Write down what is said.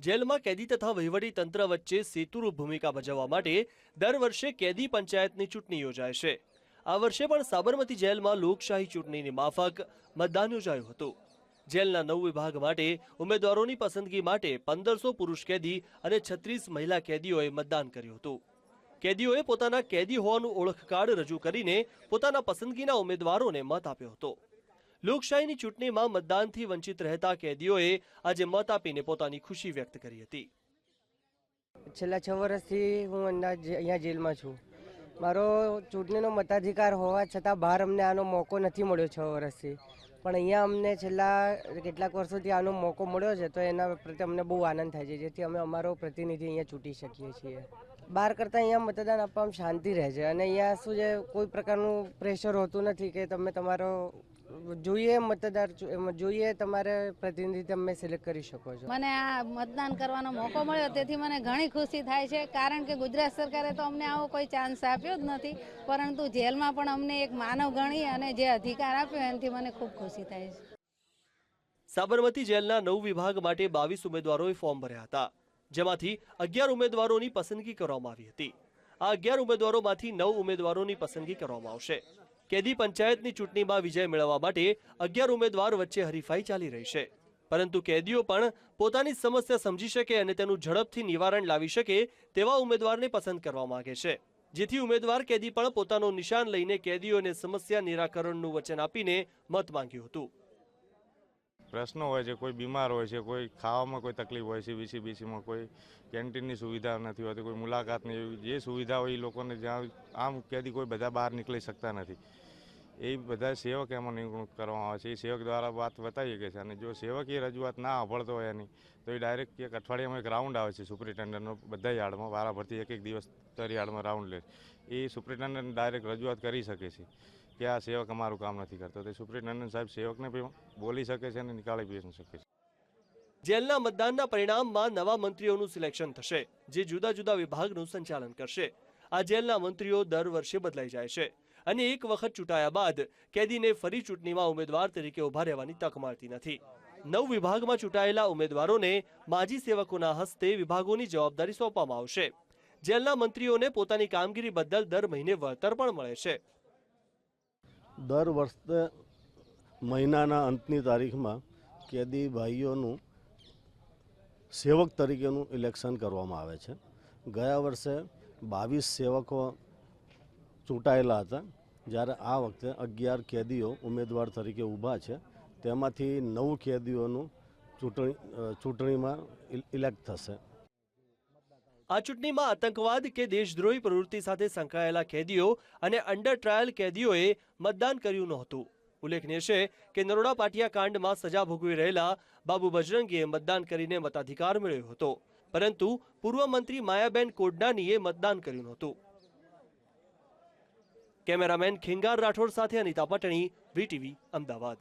જેલમાં કેદી તથા વહીવટી તંત્ર વચ્ચે સેતુરૂપ ભૂમિકા ભજવવા માટે દર વર્ષે કેદી પંચાયતની ચૂંટણી યોજાય છે. આ વર્ષે પણ સાબરમતી જેલમાં લોકશાહી ચૂંટણીની માફક મતદાન યોજાયું હતું. જેલના નવ વિભાગ માટે ઉમેદવારોની પસંદગી માટે પંદરસો પુરુષ કેદી અને છત્રીસ મહિલા કેદીઓએ મતદાન કર્યું હતું. કેદીઓએ પોતાના કેદી હોવાનું ઓળખ કાર્ડ રજૂ કરીને પોતાના પસંદગીના ઉમેદવારોને મત આપ્યો હતો. લોકશાહીની ચૂંટણીમાં મતદાનથી વંચિત રહેતા કેદીઓએ આજે મત આપીને પોતાની ખુશી વ્યક્ત કરી હતી. છેલ્લા છ વર્ષથી હું અંદાજ અહીંયા જેલમાં છું. મારો ચૂંટણીનો મતાધિકાર હોવા છતાં બહાર અમને આનો મોકો નથી મળ્યો છ વર્ષથી. પણ અહીંયા અમને છેલ્લા કેટલાક વર્ષોથી આનો મોકો મળ્યો છે તો એના પ્રત્યે અમને બહુ આનંદ થાય છે, જેથી અમે અમારો પ્રતિનિધિ અહીંયા ચૂંટી શકીએ છીએ. બહાર કરતાં અહીંયા મતદાન આપવામાં શાંતિ રહે છે અને અહીંયા શું છે, કોઈ પ્રકારનું પ્રેશર હોતું નથી કે તમે તમારો જોઈએ મતદાર જોઈએ તમારે પ્રતિનિધિ તમે સિલેક્ટ કરી શકો છો. મને આ મતદાન કરવાનો મોકો મળ્યો તેથી મને ઘણી ખુશી થાય છે કારણ કે ગુજરાત સરકારે તો અમને આવો કોઈ ચાન્સ આપ્યો જ નથી પરંતુ જેલમાં પણ અમને એક માનવ ગણી અને જે અધિકાર આપ્યો એનાથી મને ખૂબ ખુશી થાય છે. સાબરમતી જેલના નવ વિભાગ માટે બાવીસ ઉમેદવારોએ ફોર્મ ભર્યા હતા જેમાંથી અગિયાર ઉમેદવારોની પસંદગી કરવામાં આવી હતી. આ અગિયાર ઉમેદવારોમાંથી નવ ઉમેદવારોની પસંદગી કરવામાં આવશે. કેદી પંચાયતની ચૂંટણીમાં વિજય મેળવવા માટે અગિયાર ઉમેદવાર વચ્ચે હરીફાઈ ચાલી રહી છે. પરંતુ કેદીઓ પણ પોતાની સમસ્યા સમજી શકે અને તેનું ઝડપથી નિવારણ લાવી શકે તેવા ઉમેદવારને પસંદ કરવા માંગે છે. જેથી ઉમેદવાર કેદી પણ પોતાનું નિશાન લઈને કેદીઓને સમસ્યા નિરાકરણનું વચન આપીને મત માંગ્યું હતું. પ્રશ્નો હોય છે, કોઈ બીમાર હોય છે, કોઈ ખાવામાં કોઈ તકલીફ હોય છે, બીસી બીસીમાં કોઈ કેન્ટીનની સુવિધા નથી હોતી, કોઈ મુલાકાતની જે સુવિધા હોય એ લોકોને જ્યાં આમ ક્યાંથી કોઈ બધા બહાર નીકળી શકતા નથી. એ બધા સેવક એમાં નિમણૂક કરવામાં આવે છે. એ સેવક દ્વારા વાત બતાવી શકે છે, અને જો સેવક એ રજૂઆત ના અભળતો હોય એની, તો એ ડાયરેક્ટ એક અઠવાડિયામાં એક રાઉન્ડ આવે છે સુપ્રિન્ટેન્ડન્ટનો બધા યાર્ડમાં, વારાફરતી એક એક દિવસ યાર્ડમાં રાઉન્ડ લે. એ સુપ્રિન્ટેન્ડન્ટ ડાયરેક્ટ રજૂઆત કરી શકે છે. કે આ સેવક અમારું કામ નથી કરતો. તે સુપ્રિન્ટેન્ડન્ટ સાહેબ સેવકને બોલી શકે છે અને નિકાળી પણ શકે છે. જેલના મતદાનના પરિણામમાં નવા મંત્રીઓનું સિલેક્શન થશે, જે જુદા જુદા વિભાગનું સંચાલન કરશે. આ જેલના મંત્રીઓ દર વર્ષે બદલાઈ જાય છે અને એક વખત ચૂંટાયા બાદ કેદીને ફરી ચૂંટણીમાં ઉમેદવાર તરીકે ઊભા રહેવાની તક મળતી નથી. નવ વિભાગમાં ચૂંટાયેલા ઉમેદવારોને માજી સેવકોના હસ્તે વિભાગોની જવાબદારી સોંપવામાં આવશે. જેલના મંત્રીઓને પોતાની કામગીરી બદલ દર મહિને વળતર પણ મળે છે. દર વર્ષે મહિનાના અંતની તારીખમાં કેદી ભાઈઓનું સેવક તરીકેનું ઇલેક્શન કરવામાં આવે છે. ગયા વર્ષે બાવીસ સેવકો ચૂંટાયેલા હતા. જ્યારે આ વખતે અગિયાર કેદીઓ ઉમેદવાર તરીકે ઊભા છે. તેમાંથી નવ કેદીઓનું ચૂંટણી ચૂંટણીમાં ઇલેક્ટ થશે. આ ચૂંટણીમાં આતંકવાદ કે દેશદ્રોહી પ્રવૃત્તિ સાથે સંકળાયેલા કેદીઓ અને અંડર ટ્રાયલ કેદીઓએ મતદાન કર્યું નહોતું. ઉલ્લેખનીય છે કે નરોડા પાટિયા કાંડમાં સજા ભોગવી રહેલા બાબુ બજરંગીએ મતદાન કરીને મતાધિકાર મેળવ્યો હતો. પરંતુ પૂર્વ મંત્રી માયાબેન કોડનાનીએ મતદાન કર્યું નહોતું. કેમેરામેન ખિંગાર રાઠોડ સાથે અનિતા પટણી વીટીવી અમદાવાદ.